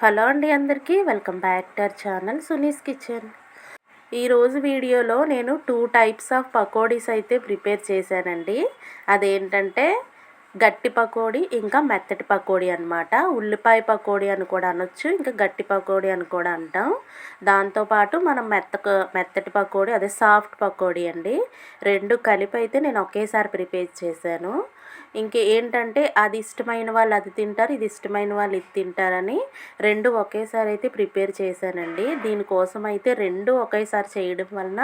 Hello అండి అందరికీ welcome back to our channel Suni's kitchen. ఈరోజు వీడియోలో నేను టూ టైప్స్ ఆఫ్ పకోడీస్ అయితే ప్రిపేర్ చేశానండి. అదేంటంటే గట్టి పకోడీ ఇంకా మెత్తటి పకోడీ అనమాట ఉల్లిపాయ పకోడీ అని కూడా అనొచ్చు ఇంకా గట్టి పకోడీ అని కూడా అంటాం. దాంతోపాటు మనం మెత్త మెత్తటి పకోడీ అదే సాఫ్ట్ పకోడీ అండి. రెండు కలిపి అయితే నేను ఒకేసారి ప్రిపేర్ చేశాను. ఇంక ఏంటంటే అది ఇష్టమైన వాళ్ళు అది తింటారు ఇది ఇష్టమైన వాళ్ళు ఇది తింటారని రెండు ఒకేసారి అయితే ప్రిపేర్ చేశానండి. దీనికోసం అయితే రెండు ఒకేసారి చేయడం వలన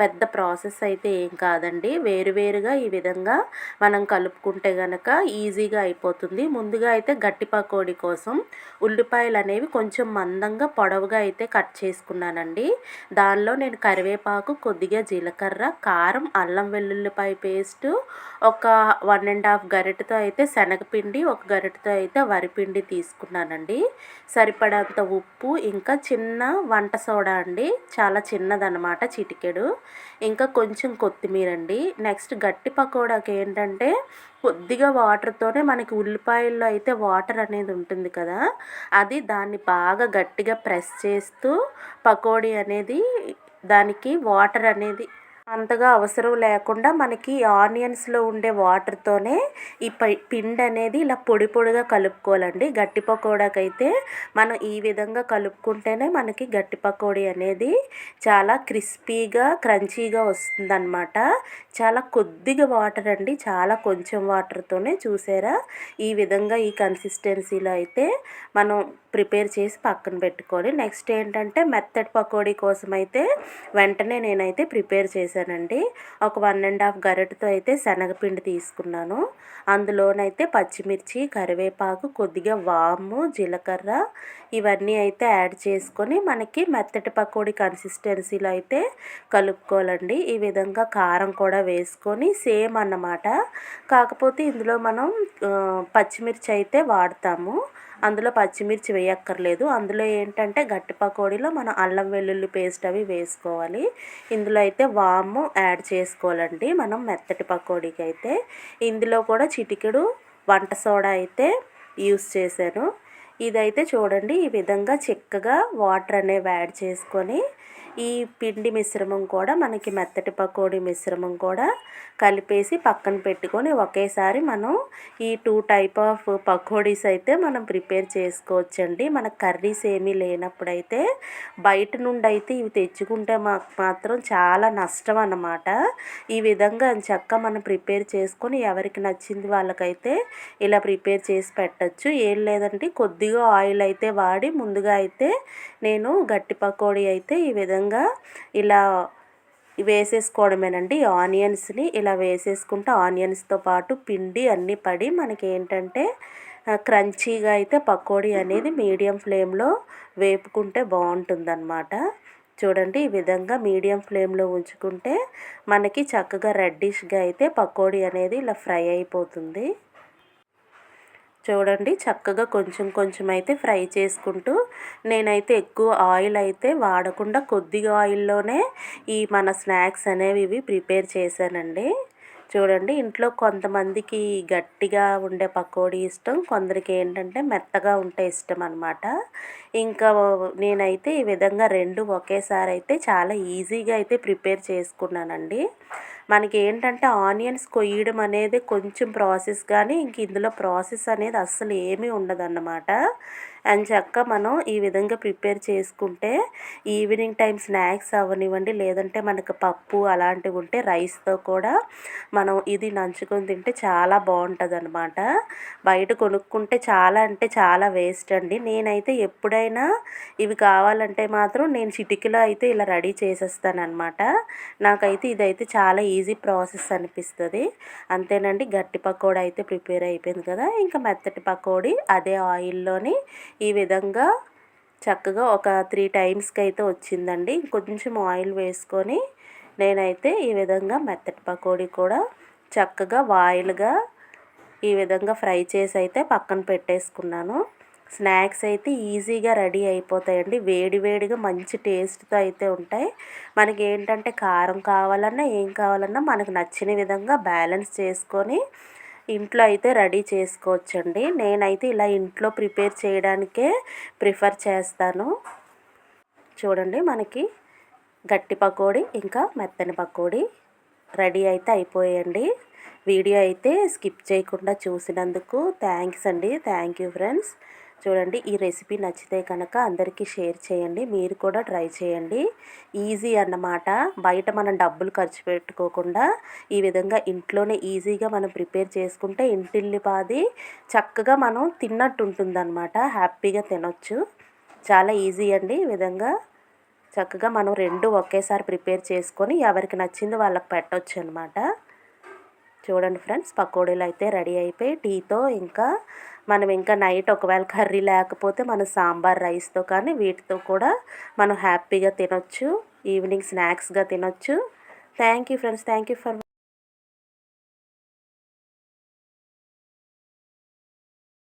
పెద్ద ప్రాసెస్ అయితే ఏం కాదండి. వేరువేరుగా ఈ విధంగా మనం కలుపుకుంటే కనుక ఈజీగా అయిపోతుంది. ముందుగా అయితే గట్టి పకోడీ కోసం ఉల్లిపాయలు అనేవి కొంచెం మందంగా పొడవుగా అయితే కట్ చేసుకున్నానండి. దానిలో నేను కరివేపాకు కొద్దిగా జీలకర్ర కారం అల్లం వెల్లుల్లిపాయ పేస్టు ఒక వన్ అండ్ హాఫ్ గరిటతో అయితే శనగపిండి ఒక గరిటతో అయితే వరిపిండి తీసుకున్నానండి. సరిపడంత ఉప్పు ఇంకా చిన్న వంట సోడా అండి. చాలా చిన్నదనమాట చిటికెడు. ఇంకా కొంచెం కొత్తిమీర అండి నెక్స్ట్ గట్టి పకోడాకి ఏంటంటే కొద్దిగా వాటర్తోనే మనకి ఉల్లిపాయల్లో అయితే వాటర్ అనేది ఉంటుంది కదా అది దాన్ని బాగా గట్టిగా ప్రెస్ చేస్తూ పకోడీ అనేది దానికి వాటర్ అనేది అంతగా అవసరం లేకుండా మనకి ఆనియన్స్లో ఉండే వాటర్తోనే ఈ పిండి అనేది ఇలా పొడి పొడిగా కలుపుకోవాలండి. గట్టి పకోడాకైతే మనం ఈ విధంగా కలుపుకుంటేనే మనకి గట్టి పకోడీ అనేది చాలా క్రిస్పీగా క్రంచీగా వస్తుందన్నమాట. చాలా కొద్దిగా వాటర్ అండి. చాలా కొంచెం వాటర్తోనే చూసారా? ఈ విధంగా ఈ కన్సిస్టెన్సీలో అయితే మనం ప్రిపేర్ చేసి పక్కన పెట్టుకోవాలి నెక్స్ట్ ఏంటంటే మెత్తటి పకోడీ కోసం అయితే వెంటనే నేనైతే ప్రిపేర్ చేశానండి. ఒక వన్ అండ్ హాఫ్ గరిటతో అయితే శనగపిండి తీసుకున్నాను. అందులోనైతే పచ్చిమిర్చి కరివేపాకు కొద్దిగా వాము జీలకర్ర ఇవన్నీ అయితే యాడ్ చేసుకొని మనకి మెత్తటి పకోడీ కన్సిస్టెన్సీలో అయితే కలుపుకోవాలండి. ఈ విధంగా కారం కూడా వేసుకొని సేమ్ అన్నమాట. కాకపోతే ఇందులో మనం పచ్చిమిర్చి అయితే వాడతాము. అందులో పచ్చిమిర్చి వేయక్కర్లేదు. అందులో ఏంటంటే గట్టి పకోడీలో మనం అల్లం వెల్లుల్లి పేస్ట్ అవి వేసుకోవాలి. ఇందులో అయితే వాము యాడ్ చేసుకోవాలండి మనం మెత్తటి పకోడీకి అయితే. ఇందులో కూడా చిటికెడు వంట సోడా అయితే యూస్ చేశాను. ఇదైతే చూడండి ఈ విధంగా చిక్కగా వాటర్ అనేవి యాడ్ చేసుకొని ఈ పిండి మిశ్రమం కూడా మనకి మెత్తటి పకోడీ మిశ్రమం కూడా కలిపేసి పక్కన పెట్టుకొని ఒకేసారి మనం ఈ టూ టైప్ ఆఫ్ పకోడీస్ అయితే మనం ప్రిపేర్ చేసుకోవచ్చండి. మన కర్రీస్ ఏమీ లేనప్పుడైతే బయట నుండి అయితే ఇవి తెచ్చుకుంటే మాకు మాత్రం చాలా నష్టం అన్నమాట. ఈ విధంగా చక్క మనం ప్రిపేర్ చేసుకొని ఎవరికి నచ్చింది వాళ్ళకైతే ఇలా ప్రిపేర్ చేసి పెట్టచ్చు. ఏం లేదంటే కొద్దిగా ఆయిల్ అయితే వాడి ముందుగా అయితే నేను గట్టి పకోడీ అయితే ఈ విధంగా ఇలా వేసేసుకోవడమేనండి. ఆనియన్స్ని ఇలా వేసేసుకుంటే ఆనియన్స్తో పాటు పిండి అన్నీ పడి మనకి ఏంటంటే క్రంచీగా అయితే పకోడీ అనేది మీడియం ఫ్లేమ్లో వేపుకుంటే బాగుంటుందన్నమాట. చూడండి ఈ విధంగా మీడియం ఫ్లేమ్లో ఉంచుకుంటే మనకి చక్కగా రెడ్డిష్గా అయితే పకోడీ అనేది ఇలా ఫ్రై అయిపోతుంది. చూడండి చక్కగా కొంచెం కొంచెం అయితే ఫ్రై చేసుకుంటూ నేనైతే ఎక్కువ ఆయిల్ అయితే వాడకుండా కొద్దిగా ఆయిల్లోనే ఈ మన స్నాక్స్ అనేవి ఇవి ప్రిపేర్ చేశానండి. చూడండి ఇంట్లో కొంతమందికి గట్టిగా ఉండే పకోడీ ఇష్టం కొందరికి ఏంటంటే మెత్తగా ఉంటే ఇష్టం అనమాట ఇంకా నేనైతే ఈ విధంగా రెండు ఒకేసారి అయితే చాలా ఈజీగా అయితే ప్రిపేర్ చేసుకున్నానండి. మనకి ఏంటంటే ఆనియన్స్ కొయ్యడం అనేది కొంచెం ప్రాసెస్ కానీ ఇంక ఇందులో ప్రాసెస్ అనేది అస్సలు ఏమీ ఉండదన్నమాట. అని చక్క మనం ఈ విధంగా ప్రిపేర్ చేసుకుంటే ఈవినింగ్ టైం స్నాక్స్ అవ్వనివ్వండి లేదంటే మనకు పప్పు అలాంటివి ఉంటే రైస్తో కూడా మనం ఇది నంచుకొని తింటే చాలా బాగుంటుంది అనమాట బయట కొనుక్కుంటే చాలా అంటే చాలా వేస్ట్ అండి. నేనైతే ఎప్పుడైనా ఇవి కావాలంటే మాత్రం నేను చిటికలో అయితే ఇలా రెడీ చేసేస్తానమాట నాకైతే ఇదైతే చాలా ఈజీ ప్రాసెస్ అనిపిస్తుంది. అంతేనండి గట్టి పకోడీ అయితే ప్రిపేర్ అయిపోయింది కదా. ఇంకా మెత్తటి పకోడీ అదే ఆయిల్లోని ఈ విధంగా చక్కగా ఒక త్రీ టైమ్స్కి అయితే వచ్చిందండి. కొంచెం ఆయిల్ వేసుకొని నేనైతే ఈ విధంగా మెత్తటి పకోడీ కూడా చక్కగా వాయిల్గా ఈ విధంగా ఫ్రై చేసి అయితే పక్కన పెట్టేసుకున్నాను. స్నాక్స్ అయితే ఈజీగా రెడీ అయిపోతాయండి. వేడి వేడిగా మంచి టేస్ట్తో అయితే ఉంటాయి. మనకి ఏంటంటే కారం కావాలన్నా ఏం కావాలన్నా మనకు నచ్చిన విధంగా బ్యాలెన్స్ చేసుకొని ఇంట్లో అయితే రెడీ చేసుకోవచ్చండి. నేనైతే ఇలా ఇంట్లో ప్రిపేర్ చేయడానికే ప్రిఫర్ చేస్తాను. చూడండి మనకి గట్టి పకోడీ ఇంకా మెత్తని పకోడీ. రెడీ అయితే అయిపోయండి. వీడియో అయితే స్కిప్ చేయకుండా చూసినందుకు థ్యాంక్స్ అండి. Thank you friends. చూడండి ఈ రెసిపీ నచ్చితే కనుక అందరికీ షేర్ చేయండి. మీరు కూడా ట్రై చేయండి. ఈజీ అన్నమాట. బయట మనం డబ్బులు ఖర్చు పెట్టుకోకుండా ఈ విధంగా ఇంట్లోనే ఈజీగా మనం ప్రిపేర్ చేసుకుంటే ఇంటిల్లిపాది చక్కగా మనం తిన్నట్టు ఉంటుందన్నమాట హ్యాపీగా తినొచ్చు. చాలా ఈజీ అండి ఈ విధంగా. చక్కగా మనం రెండు ఒకేసారి ప్రిపేర్ చేసుకొని ఎవరికి నచ్చింది వాళ్ళకి పెట్టవచ్చు అనమాట చూడండి ఫ్రెండ్స్ పకోడీలు అయితే రెడీ అయిపోయి టీతో ఇంకా మనం ఇంకా నైట్ ఒకవేళ కర్రీ లేకపోతే మన సాంబార్ రైస్తో కానీ వీటితో కూడా మనం హ్యాపీగా తినొచ్చు ఈవినింగ్ స్నాక్స్గా తినొచ్చు. Thank you friends thank you for